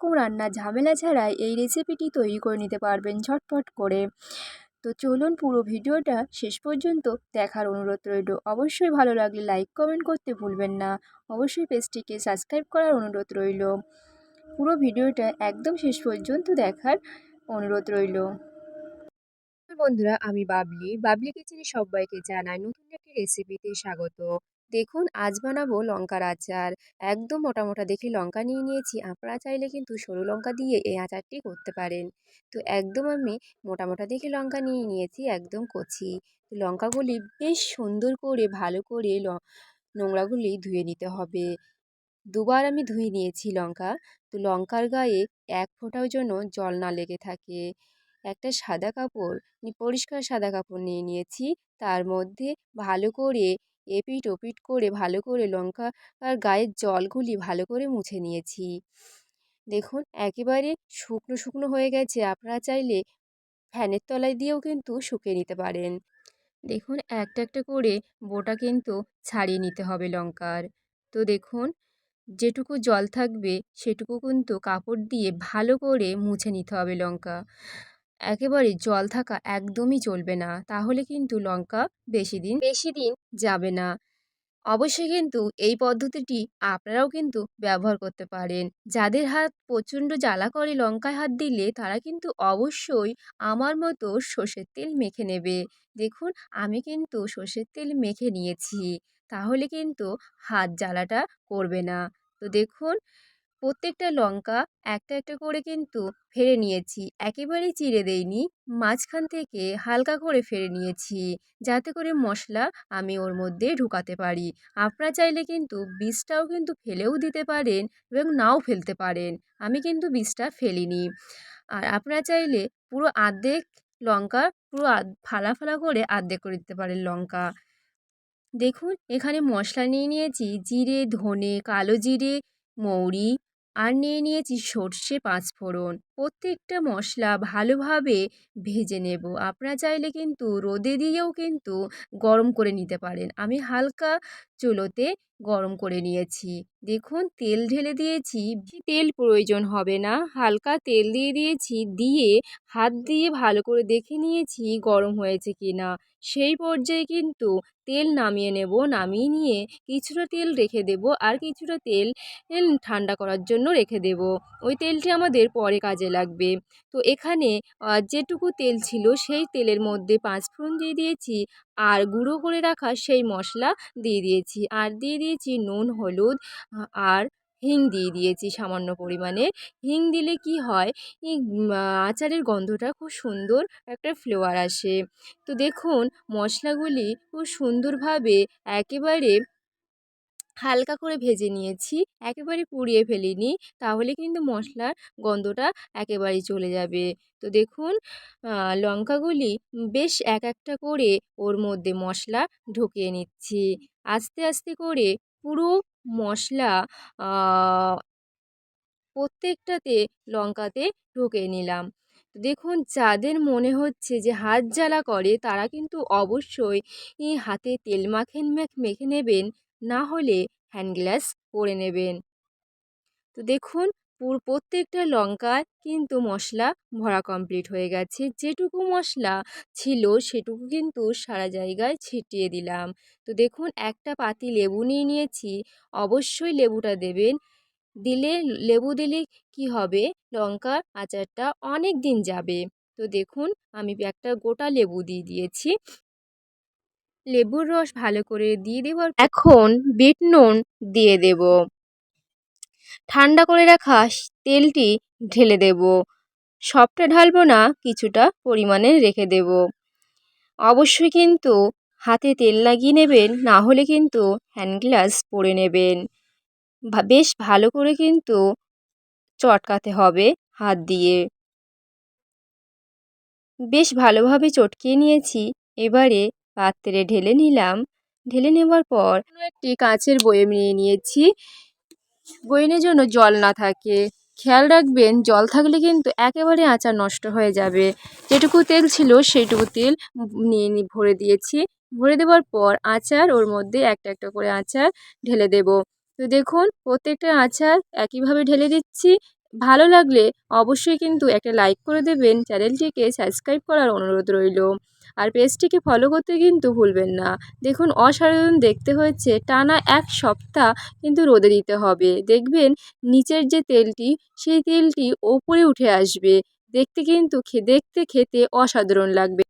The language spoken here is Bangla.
রকম রান্না ঝামেলা ছাড়াই এই রেসিপিটি তৈরি করে নিতে পারবেন ঝটপট করে। তো চলুন পুরো ভিডিওটা শেষ পর্যন্ত দেখার অনুরোধ রইল। অবশ্যই ভালো লাগলে লাইক কমেন্ট করতে ভুলবেন না। অবশ্যই পেজটিকে সাবস্ক্রাইব করার অনুরোধ রইল। পুরো ভিডিওটা একদম শেষ পর্যন্ত দেখার অনুরোধ রইল। বন্ধুরা, আমি বাবলি। বাবলি কিচেনে সবাইকে জানাই নতুন একটি রেসিপিতে স্বাগত। দেখুন, আজ বানাবো লঙ্কার আচার। একদম মোটা মোটা দেখে লঙ্কা নিয়ে নিয়েছি। আপনারা চাইলে কিন্তু সরু লঙ্কা দিয়ে এই আচারটি করতে পারেন। তো একদম আমি মোটা মোটা দেখে লঙ্কা নিয়ে নিয়েছি, একদম কচি। লঙ্কাগুলি বেশ সুন্দর করে, ভালো করে নোংরাগুলি ধুয়ে নিতে হবে। দুবার আমি ধুয়ে নিয়েছি লঙ্কা। তো লঙ্কার গায়ে এক ফোঁটাও যেন জল না লেগে থাকে। একটা সাদা কাপড় পরিষ্কার সাদা কাপড় নিয়ে নিয়েছি। তার মধ্যে ভালো করে এপিট ওপিট করে ভালো করে লঙ্কা আর গায়ের জলগুলি ভালো করে মুছে নিয়েছি। দেখুন, একেবারে শুকনো শুকনো হয়ে গেছে। আপনারা চাইলে ফ্যানের তলায় দিয়েও কিন্তু শুকিয়ে নিতে পারেন। দেখুন, একটা একটা করে বোটা কিন্তু ছাড়িয়ে নিতে হবে লঙ্কার। তো দেখুন, যেটুকু জল থাকবে সেটুকু কিন্তু কাপড় দিয়ে ভালো করে মুছে নিতে হবে লঙ্কা। একেবারে জল থাকা একদমই চলবে না। তাহলে কিন্তু লঙ্কা বেশি দিন বেশি দিন যাবে না। অবশ্যই কিন্তু এই পদ্ধতিটি আপনারাও কিন্তু ব্যবহার করতে পারেন। যাদের হাত প্রচণ্ড জ্বালা করে লঙ্কায় হাত দিলে তারা কিন্তু অবশ্যই আমার মতো সর্ষের তেল মেখে নেবে। দেখুন, আমি কিন্তু সর্ষের তেল মেখে নিয়েছি। তাহলে কিন্তু হাত জ্বালাটা করবে না। তো দেখুন প্রত্যেকটা লঙ্কা একটা একটা করে কিন্তু ফেড়ে নিয়েছি। একেবারেই চিড়ে দেইনি। মাঝখান থেকে হালকা করে ফেড়ে নিয়েছি যাতে করে মশলা আমি ওর মধ্যে ঢুকাতে পারি। আপনারা চাইলে কিন্তু বীজটাও কিন্তু ফেলেও দিতে পারেন এবং নাও ফেলতে পারেন। আমি কিন্তু বীজটা ফেলিনি। আর আপনারা চাইলে পুরো আর্ধেক লঙ্কা পুরো ফালা ফালা করে আর্ধেক করে দিতে পারেন লঙ্কা। দেখুন, এখানে মশলা নিয়ে নিয়েছি। জিরে, ধনে, কালো জিরে, মৌরি আর নিয়ে নিয়েছি সর্ষে পাঁচ ফোড়ন প্রত্যেকটা মশলা ভালোভাবে ভেজে নেব। আপনারা চাইলে কিন্তু রোদে দিয়েও কিন্তু গরম করে নিতে পারেন। আমি হালকা চুলোতে গরম করে নিয়েছি। দেখুন, তেল ঢেলে দিয়েছি। তেল প্রয়োজন হবে না। হালকা তেল দিয়ে দিয়েছি, দিয়ে হাত দিয়ে ভালো করে দেখে নিয়েছি গরম হয়েছে কি না সেই পর্যায়ে কিন্তু তেল নামিয়ে নেব, নামিয়ে নিয়ে কিছুটা তেল রেখে দেব আর কিছুটা তেল ঠান্ডা করার জন্য রেখে দেব। ওই তেলটি আমাদের পরে কাজে লাগবে। তো এখানে যেটুকু তেল ছিল সেই তেলের মধ্যে পাঁচ পাঁচফোড়ন দিয়ে দিয়েছি। আর গুঁড়ো করে রাখা সেই মশলা দিয়ে দিয়েছি। আর দিয়ে দিয়েছি নুন, হলুদ, আর হিং দিয়ে দিয়েছি সামান্য পরিমাণে। হিং দিলে কি হয় আচারের গন্ধটা খুব সুন্দর একটা ফ্লেওয়ার আসে। তো দেখুন, মশলাগুলি খুব সুন্দরভাবে একেবারে হালকা করে ভেজে নিয়েছি, একেবারে পুড়িয়ে ফেলিনি। তাহলে কিন্তু মশলার গন্ধটা একেবারেই চলে যাবে। তো দেখুন লঙ্কাগুলি বেশ এক একটা করে ওর মধ্যে মশলা ঢুকিয়ে নিচ্ছি। আস্তে আস্তে করে পুরো মশলা প্রত্যেকটাতে লঙ্কাতে ঢুকিয়ে নিলাম। দেখুন, যাদের মনে হচ্ছে যে হাত জ্বালা করে, তারা কিন্তু অবশ্যই হাতে তেল মাখেন মেখে নেবেন। না হলে হ্যান্ড গ্লাস পরে নেবেন। তো দেখুন, পুর প্রত্যেকটা লঙ্কায় কিন্তু মশলা ভরা কমপ্লিট হয়ে গেছে। যেটুকু মশলা ছিল সেটুকু কিন্তু সারা জায়গায় ছিটিয়ে দিলাম। তো দেখুন, একটা পাতি লেবু নিয়ে নিয়েছি। অবশ্যই লেবুটা দেবেন। দিলে, লেবু দিলে কি হবে? লঙ্কার আচারটা অনেক দিন যাবে। তো দেখুন, আমি একটা গোটা লেবু দিয়ে দিয়েছি। লেবুর রস ভালো করে দিয়ে দেওয়ার এখন বিট নুন দিয়ে দেব। ঠান্ডা করে রাখা তেলটি ঢেলে দেব। সবটা ঢালবো না, কিছুটা পরিমাণে রেখে দেব। অবশ্যই কিন্তু হাতে তেল লাগিয়ে নেবেন, না হলে কিন্তু হ্যান্ড গ্লাস পরে নেবেন। বেশ ভালো করে কিন্তু চটকাতে হবে হাত দিয়ে। বেশ ভালোভাবে চটকিয়ে নিয়েছি, এবারে পাত্রে ঢেলে নিলাম। ঢেলে নেওয়ার পর একটি কাঁচের বয়ে নিয়ে নিয়েছি। বয়নের জন্য জল না থাকে। খেয়াল রাখবেন, জল থাকলে কিন্তু একেবারে আচার নষ্ট হয়ে যাবে। যেটুকু তেল ছিল সেইটুকু তেল নিয়ে ভরে দিয়েছি। ভরে দেওয়ার পর আচার, ওর মধ্যে একটা একটা করে আচার ঢেলে দেব। তো দেখুন, প্রত্যেকটা আচার একইভাবে ঢেলে দিচ্ছি। ভালো লাগলে অবশ্যই কিন্তু একটা লাইক করে দেবেন, চ্যানেলটিকে সাবস্ক্রাইব করার অনুরোধ রইল। আর পেজটিকে ফলো করতে কিন্তু ভুলবেন না। দেখুন, অসাধারণ দেখতে হয়েছে। টানা এক সপ্তাহ কিন্তু রোদে দিতে হবে। দেখবেন, নিচের যে তেলটি, সেই তেলটি ওপরে উঠে আসবে। দেখতে কিন্তু দেখতে খেতে অসাধারণ লাগবে।